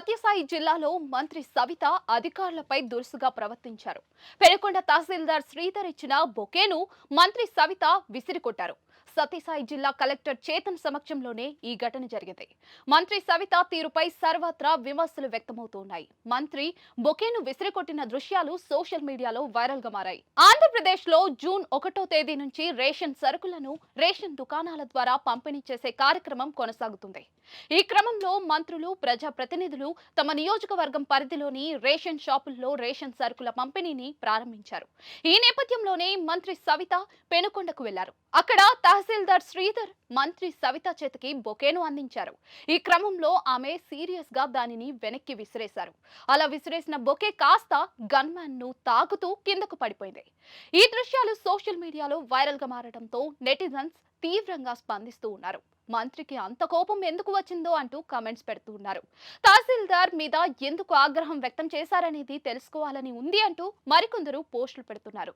సత్యసాయి జిల్లాలో మంత్రి సవిత అధికారులపై దురుసుగా ప్రవర్తించారు. పెనుకొండ తహసీల్దార్ శ్రీధర్ ఇచ్చిన బొకేను మంత్రి సవిత విసిరికొట్టారు. సతీసాయి జిల్లా కలెక్టర్ చేతన్ సమక్షంలోనే ఈ ఘటన జరిగింది. మంత్రి సవిత తీరుపై సర్వత్రా విమర్శలు వ్యక్తమవుతున్నాయి. మంత్రి బొకేను విసిరికొట్టిన దృశ్యాలు సోషల్ మీడియాలో వైరల్గా మారాయి. ఆంధ్రప్రదేశ్లో జూన్ ఒకటో తేదీ నుంచి రేషన్ సరుకులను రేషన్ దుకాణాల ద్వారా పంపిణీ చేసే కార్యక్రమం కొనసాగుతుంది. ఈ క్రమంలో మంత్రులు ప్రజా ప్రతినిధులు తమ నియోజకవర్గం పరిధిలోని రేషన్ షాపుల్లో రేషన్ సరుకుల పంపిణీని ప్రారంభించారు. ఈ నేపథ్యంలోనే మంత్రి సవిత పెనుకొండకు వెళ్ళారు. అక్కడ తహసీల్దార్ శ్రీధర్ మంత్రి సవిత చేతికి బొకేను అందించారు. ఈ క్రమంలో ఆమె సీరియస్గా దానిని వెనక్కి విసిరేశారు. అలా విసిరేసిన బొకే కాస్త గన్మ్యాన్ను తాకుతూ కిందకు పడిపోయింది. ఈ దృశ్యాలు సోషల్ మీడియాలో వైరల్గా మారడంతో నెటిజన్స్ తీవ్రంగా స్పందిస్తూ ఉన్నారు. మంత్రికి అంత కోపం ఎందుకు వచ్చిందో అంటూ కామెంట్స్ పెడుతూ ఉన్నారు. తహసీల్దార్ మీద ఎందుకు ఆగ్రహం వ్యక్తం చేశారనేది తెలుసుకోవాలని ఉంది అంటూ మరికొందరు పోస్టులు పెడుతున్నారు.